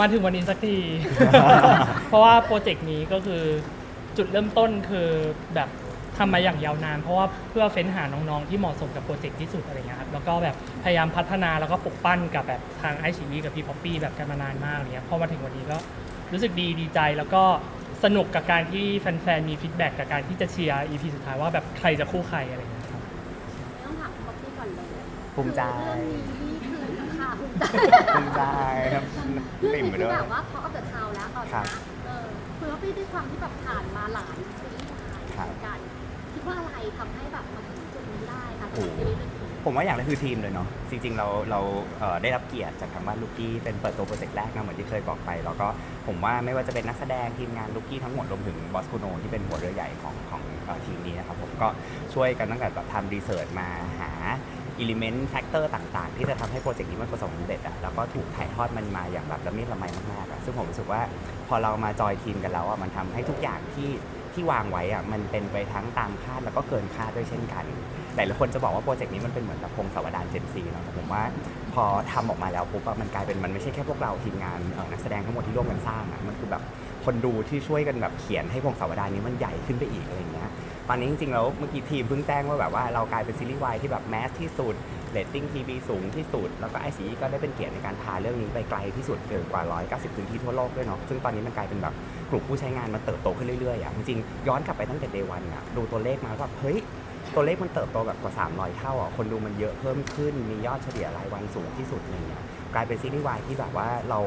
มาถึงวันนี้สักที เพราะว่าโปรเจกต์นี้ก็คือจุดเริ่มต้นคือแบบทำมาอย่างยาวนาน เพราะว่าเพื่อเฟ้นหาน้องๆ ที่เหมาะสมกับโปรเจกต์ที่สุดอะไรเงี้ยครับแล้วก็แบบพยายามพัฒนาแล้วก็ปลุกปั้นกับแบบทางไอชีกับพี่ป๊อปปี้แบบกันมานานมากอะไรเงี้ยพอมาถึงวันนี้ก็รู้สึกดีดีใจแล้วก็สนุกกับการที่แฟนๆมีฟีดแบ็กกับการที่จะเชียร์ EP สุดท้ายว่าแบบใครจะคู่ใครอะไรเงี้ยครับไม่ต้องถามป๊อปปี้ก่อนเลยภูมิใจคือเรื่องนี้นี่คือค่ะภูมิ ใจภูมิใจครับเรื่องติ่มนี้ไปคือด้วย แบบว่าพอเอาเดอะทาวแล้วตอนครันี้บเออคือป๊อปปี้ด้วยความที่แบบผ่านมาหลายซีรีส์วายครับเหมือนกันคิดว่าอะไรทำให้แบบมาถึงจุดนี้ได้คะสำหโอ้รับซีรีส์เรื่องนี้ผมว่าอย่างแรกคือทีมเลยเนาะจริงๆเราเราเอ่อได้รับเกียรติจากทางบ้านลูกกี้เป็นเปิดตัวโปรเจกต์แรกนะเหมือนที่เคยบอกไปแล้วก็ผมว่าไม่ว่าจะเป็นนักแสดงทีมงานลูกกี้ทั้งหมดรวมถึงบอสคูโนที่เป็นหัวเรือใหญ่ของของเอ่อทีมนี้นะครับผมก็ช่วยกันตั้งแต่แบบทำรีเสิร์ชมาหา อิเลเมนต์แฟกเตอร์ต่าง ๆ ที่จะทำให้โปรเจกต์นี้มันประสบความสำเร็จอะแล้วก็ถูกถ่ายทอดมันมาอย่างแบบละเมียดละไมมากๆอะซึ่งผมรู้สึกว่าพอเรามาจอยทีมกันแล้วอะมันทำให้ทุกอย่างที่ที่วางไว้อะมันเป็นไปทั้งตามคาดแล้วก็เกินคาดด้วยเช่นกันหลายๆคนจะบอกว่าโปรเจกต์นี้มันเป็นเหมือนแบบพงศาวดารเจนซีเนาะแต่ผมว่าพอทำออกมาแล้วปุ๊บมันกลายเป็นมันไม่ใช่แค่พวกเราทีมงานนักแสดงทั้งหมดที่ร่วมกันสร้างอะมันคือแบบ คนดูที่ช่วยกันแบบเขียนให้พงศาวดารนี้มันใหญ่ขึ้นไปอีกอะไรเงี้ยตอนนี้จริงๆแล้วเมื่อกี้ทีมเพิ่งแจ้งว่าแบบว่าเรากลายเป็นซีรีส์วายที่แบบแมสที่สุดเรตติ้งทีวีสูงที่สุด แล้วก็ไอซีก็ได้เป็นเกียรติในการพาเรื่องนี้ไปไกลที่สุดเกินกว่า 190 พื้นที่ทั่วโลกด้วยเนาะซึ่งตอนนี้มันกลายเป็นแบบกลุ่มผู้ใช้งานมันเติบโตขึ้นเรื่อยๆอะจริงๆย้อนกลับไปตั้งแต่เดวันอะดูตัวเลขมาว่าเฮ้ยตัวเลขมันเติบโตแบบกว่า 300 เท่าอะ คนดูมันเยอะเพิ่มขึ้น มียอดเฉลี่ยรายวันสูงที่สุดอะไรเงี้ย กลายเป็นซีรีส์วายที่แบบว่าเรา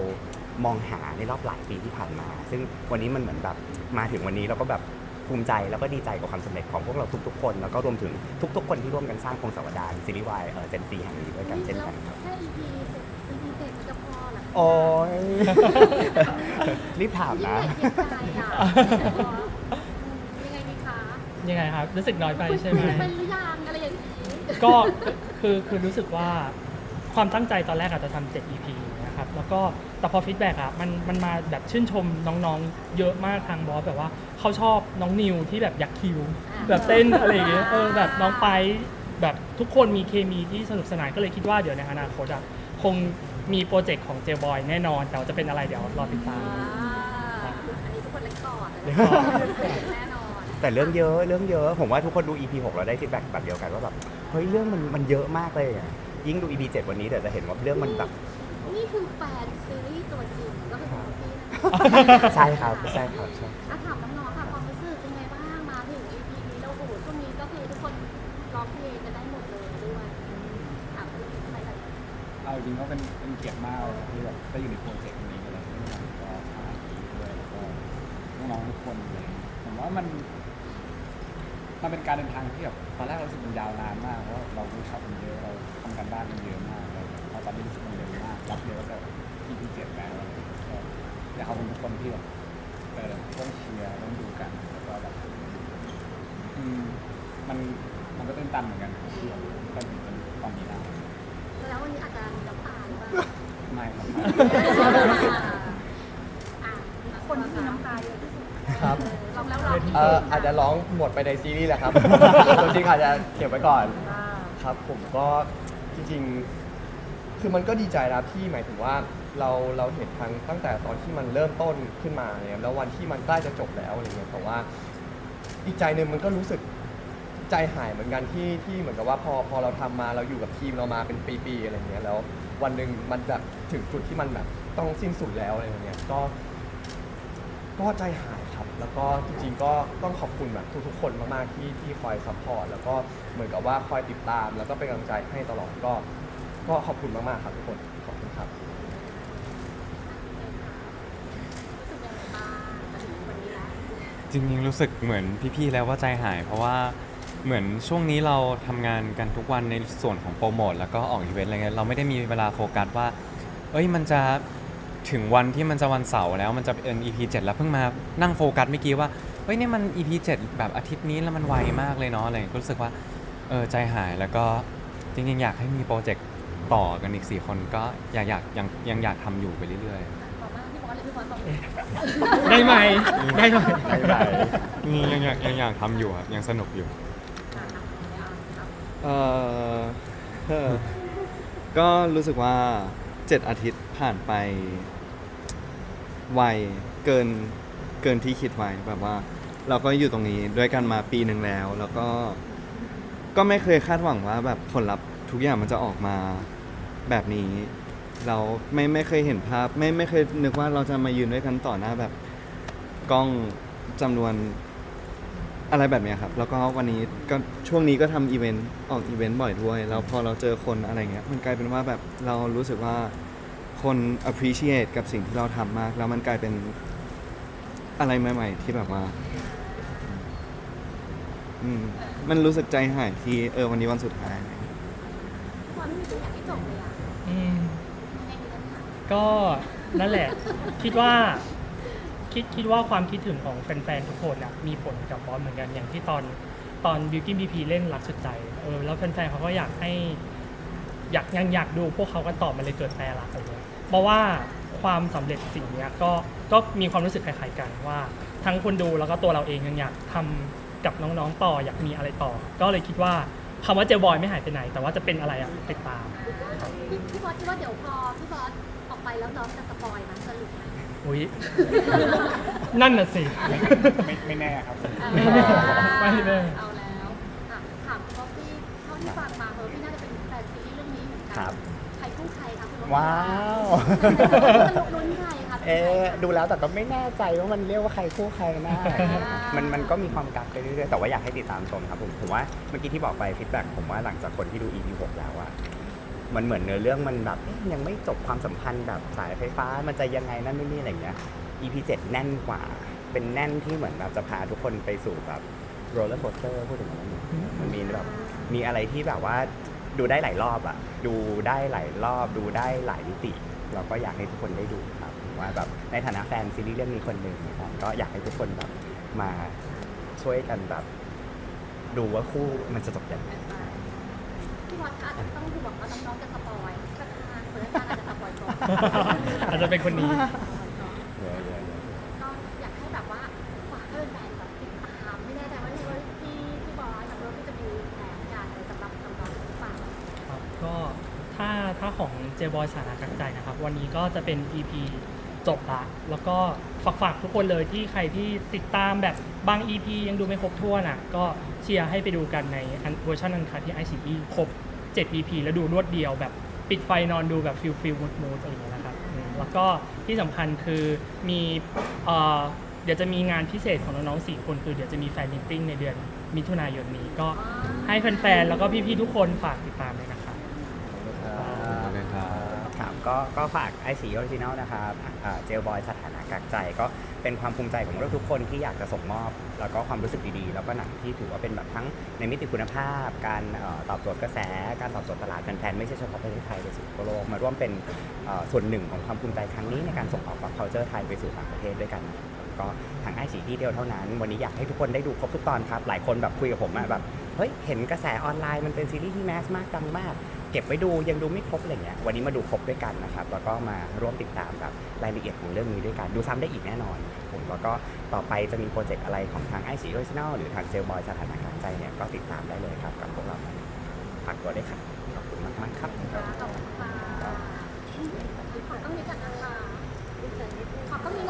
มองหาในรอบหลายปีที่ผ่านมา ซึ่งวันนี้มันเหมือนแบบมาถึงวันนี้เราก็แบบภูมิใจแล้วก็ดีใจกับความสำเร็จของพวกเราทุกๆคน แล้วก็รวมถึงทุกๆ คนที่ร่วมกันสร้างพงศาวดารซีรีส์วายเออเจนซีแห่งนี้ด้วยกันเช่นกันครับ แค่ EP 10 EP 7มันจะพอเหรอโอ้ย รีบถามยิ่งนะ ใหญ่เทียบใจอะอืมยังไงดีคะยังไงครับ รู้สึกน้อยไปใช่ไหม เป็นหรือยังอะไรอย่างนี้ก็คือคือรู้สึกว่าความตั้งใจตอนแรกอาจจะทำ7 EP นะครับ แล้วก็ แต่พอฟีดแบ็กอะมันมันมาแบบชื่นชมน้องๆ เยอะมากทางบอสแบบว่าเขาชอบน้องนิวที่แบบยักคิว แบบเต้นอะไรอย่างเงี้ยเออแบบน้องไปแบบทุกคนมีเคมีที่สนุกสนานก็เลยคิดว่าเดี๋ยวในอนาคตอะคงมีโปรเจกต์ของเจลบอยแน่นอน แต่ว่าจะเป็นอะไรเดี๋ยวรอติดตามอ่าอันนี้ทุกคนเล็กก่อนเล็กก่อน แน่นอนแต่เรื่องเยอะเรื่องเยอะ ผมว่าทุกคนดู EP 6แล้วได้ฟีดแบ็กแบบเดียวกันว่าแบบเฮ้ยเรื่องมันมันเยอะมากเลยอะยิ่งดู EP 7วันนี้เดี๋ยวจะเห็นว่าเรื่องมันแบบ นี่คือแฟนซีรีส์ตัวจริงก็คือของพี่นะใช่ครับใช่ครับใช่อะถามน้องๆค่ะความรู้สึกเป็นไงบ้างมาถึง EP นี้แล้วโอ้โหช่วงนี้ก็คือทุกคนร้องเพลงกันได้หมดเลยด้วยถามคุณทำไมกันเอาจริงๆก็เป็นเป็นเกียรติมากเลยครับที่แบบได้อยู่ในโปรเจกต์นี้อะไรที่มันก็ทางทีด้วยแล้วก็น้องๆทุกคนเลยผมว่ามันมันเป็นการเดินทางที่แบบตอนแรกเรารู้สึกมันยาวนานมากเพราะเรารู้ชับมันเยอะเราทำกันบ้านมันเยอะมากแล้วพอ ตอนนี้รู้สึกมันเร็วมากรับเร็วแล้วก็ที่ที่เจ็ดแล้วอะไรอย่างเงี้ยก็อยากขอบคุณทุกคนที่แบบเออต้องเชียร์ต้องดูกันแล้วก็แบบอืมมันมันก็เป็นตันเหมือนกันที่แบบได้ถึงตอนนี้ได้แล้ววันนี้อาจจะมีน้ำตาหรือเปล่าไม่ครับคนที่มีน้ำตาเยอะที่สุดครับลองแล้วลองเอ่ออาจจะร้องหมดไปในซีรีส์แหละครับจริงๆอาจจะเก็บไว้ก่อน ครับผมก็จริงๆ คือมันก็ดีใจนะที่หมายถึงว่าเราเราเห็นทั้งตั้งแต่ตอนที่มันเริ่มต้นขึ้นมาเนี่ยแล้ววันที่มันใกล้จะจบแล้วอะไรเงี้ยแต่ว่าอีกใจหนึ่งมันก็รู้สึกใจหายเหมือนกันที่ที่เหมือนกับว่าพอพอเราทำมาเราอยู่กับทีมเรามาเป็นปีๆอะไรเงี้ยแล้ววันหนึ่งมันแบบถึงจุดที่มันแบบต้องสิ้นสุดแล้วอะไรเงี้ยก็ ก็ใจหายครับ แล้วก็จริงๆก็ต้องขอบคุณแบบทุกๆคนมากๆที่ที่คอยซัพพอร์ตแล้วก็เหมือนกับว่าคอยติดตาม แล้วก็เป็นกำลังใจให้ตลอดก็ ก็ขอบคุณมากๆครับทุกคนขอบคุณครับ รู้สึกยังไงบ้างมาถึงวันนี้แล้วจริงๆรู้สึกเหมือนพี่ๆแล้วว่าใจหาย เพราะว่าเหมือนช่วงนี้เราทำงานกันทุกวันในส่วนของโปรโมทแล้วก็ออกอีเวนต์อะไรเงี้ยเราไม่ได้มีเวลาโฟกัสว่า เอ้ยมันจะถึงวันที่มันจะวันเสาร์แล้วมันจะเป็น EP 7แล้วเพิ่งมานั่งโฟกัสเมื่อกี้ว่าเฮ้ยนี่มัน EP 7แบบอาทิตย์นี้แล้วมันไวมากเลยเนาะอะไรเงี้ยก็รู้สึกว่าเออใจหายแล้วก็จริงๆอยากให้มีโปรเจกต์ ต่อกันอีก 4 คนก็อยากอยากยังยังอยากทำอยู่ไปเรื่อยๆขอบมากพี่บอสเลยพี่บอสบอกเลยได้ไหมได้ไหมไม่เป็นไรอืมยังอยากยังอยากทำอยู่ครับยังสนุกอยู่อะอะอะเอ่อเอ่อก็รู้สึกว่า 7 อาทิตย์ผ่านไปไวเกินเกินที่คิดไว้แบบว่า เราก็อยู่ตรงนี้ด้วยกันมาปีหนึ่งแล้ว แล้วก็ ก็ไม่เคยคาดหวังว่าแบบผลลัพธ์ ทุกอย่างมันจะออกมาแบบนี้ เราไม่ไม่เคยเห็นภาพ ไม่ไม่เคยนึกว่าเราจะมายืนด้วยกันต่อหน้าแบบกล้องจำนวนอะไรแบบเนี้ยครับ แล้วก็วันนี้ก็ช่วงนี้ก็ทำอีเวนต์ออกอีเวนต์บ่อยด้วย แล้วพอเราเจอคนอะไรเงี้ย มันกลายเป็นว่าแบบเรารู้สึกว่าคน appreciate กับสิ่งที่เราทำมาก แล้วมันกลายเป็นอะไรใหม่ ๆ ที่แบบว่า อืม มันรู้สึกใจหายที่เออวันนี้วันสุดท้าย ไม่จบเลยอะอืม ไม่มีปัญหาก็นั่นแหละ คิดว่า คิดคิดว่าความคิดถึงของแฟนๆทุกคนอะมีผลกับบอสเหมือนกันอย่างที่ตอนตอนบิวกิ้นบีพีเล่นรักสุดใจเออแล้วแฟนๆเขาก็อยากให้ อยากยังอยากดูพวกเขากันต่อมันเลยเกิดแปรรักอะไรเงี้ยเพราะว่าความสำเร็จสิ่งเนี้ยก็ก็มีความรู้สึกคล้ายๆกันว่า ทั้งคนดูแล้วก็ตัวเราเองยังอยากทำกับน้องๆต่อ อยากมีอะไรต่อ ก็เลยคิดว่า คำว่าเจลบอยไม่หายไปไหน แต่ว่าจะเป็นอะไรอะติดตาม พี่พี่บอสคิดว่าเดี๋ยวพอพี่บอสออกไปแล้วน้องจะสปอยมั้ยจะหลุดไหม อุ้ย นั่นน่ะสิ ไม่ไม่แน่ครับ ไม่แน่ไม่แน่ เอาแล้วอะถามเพราะพี่เท่าที่ฟังมาเออพี่น่าจะเป็นแฟนซีรีส์เรื่องนี้เหมือนกัครับ ใครคู่ใครคะคุณว้าว ลุ้นใครคะ เอ๊ะดูแล้วแต่ก็ไม่แน่ใจว่ามันเรียกว่าใครคู่ใครนะมันมันก็มีความกักไปเรื่อยๆแต่ว่าอยากให้ติดตามชมครับผมผมว่าเมื่อกี้ที่บอกไปฟีดแบ็กผมว่าหลังจากคนที่ดู EP 6แล้วอะมันเหมือนเนื้อเรื่องมันแบบเอ๊ะยังไม่จบความสัมพันธ์แบบสายไฟฟ้า มันจะยังไงนั่นนู่นนี่อะไรเงี้ย EP 7แน่นกว่า เป็นแน่นที่เหมือนแบบจะพาทุกคนไปสู่แบบโรลเลอร์โคสเตอร์พูดถึงมันมันมีแบบมีอะไรที่แบบว่าดูได้หลายรอบอะดูได้หลายรอบ ดูได้หลายมิติ เราก็อยากให้ทุกคนได้ดูครับผม ว่าแบบในฐานะแฟนซีรีส์เรื่องนี้คนหนึ่งนะครับก็อยากให้ทุกคนแบบมาช่วยกันแบบ ดูว่าคู่มันจะจบยังไงพี่บอสคะอาจจะต้องห่วงว่าน้องๆจะสปอยประธานเปิดการอาจจะสปอยก่อนอาจจะเป็นคนนี้ก็อยากให้แบบว่าฝากให้แฟนๆแบบติดตามไม่แน่ใจว่าที่ที่พี่บอสกับเราที่จะมีแผนการอะไรสำหรับน้องๆหรือเปล่าครับก็ถ้าถ้าของเจบอยสาระกักใจนะครับ วันนี้ก็จะเป็น EP จบละแล้วก็ฝากฝากทุกคนเลยที่ใครที่ติดตามแบบบาง EP ยังดูไม่ครบถ้วน่ะ ก็เชียร์ให้ไปดูกันในอันเวอร์ชันอันคัดที่ ICE ครบ 7 EP แล้วดูรวดเดียวแบบปิดไฟนอนดูแบบฟิลฟิลมูดมูดอะไรอย่างเงี้ยนะครับอืมแล้วก็ที่สำคัญคือมีเอ่อเดี๋ยวจะมีงานพิเศษของน้องๆสี่คนคือเดี๋ยวจะมีแฟนมิทติ้งในเดือนมิถุนายนนี้ก็ให้แฟนๆแล้วก็พี่ๆทุกคนฝากติดตามเลยนะครับ เลยครับ ครับ ก็ก็ฝากไอซีออริจินอลนะครับเจลบอยสถานะกักใจ ก็เป็นความภูมิใจของเราทุกคนที่อยากจะส่งมอบ แล้วก็ความรู้สึกดีๆ แล้วก็หนังที่ถือว่าเป็นแบบทั้งในมิติคุณภาพ การออตอบโจทย์กระแส การตอบโจทย์ตลาดแฟนๆไม่ใช่เฉพาะประเทศไทยไปสู่ทั่วโลกมาร่วมเป็นส่วนหนึ่งของความภูมิใจครั้งนี้ในการส่งออกแบบ culture ไทยไปสู่ต่างประเทศด้วยกันก็ทางไอซีที่เดียวเท่านั้น วันนี้อยากให้ทุกคนได้ดูครบทุกตอนครับ หลายคนแบบคุยกับผมแบบ เฮ้ยเห็นกระแสออนไลน์มันเป็นซีรีส์ที่แมสมากดังมาก เก็บไว้ดูยังดูไม่ครบอะไรเงี้ยวันนี้มาดูครบด้วยกันนะครับแล้วก็มาร่วมติดตามกับรายละเอียดของเรื่องนี้ด้วยกันดูซ้ำได้อีกแน่นอนครับผมแล้วก็ต่อไปจะมีโปรเจกต์อะไรของทางไอซีออริจินอลหรือทางเจลบอยสถานะกลางใจเนี่ยก็ติดตามได้เลยครับกับพวกเราฝากตัวด้วยครับขอบคุณมากๆครับ ขอบคุณค่ะขอบคุณค่ะขอบคุณค่ะ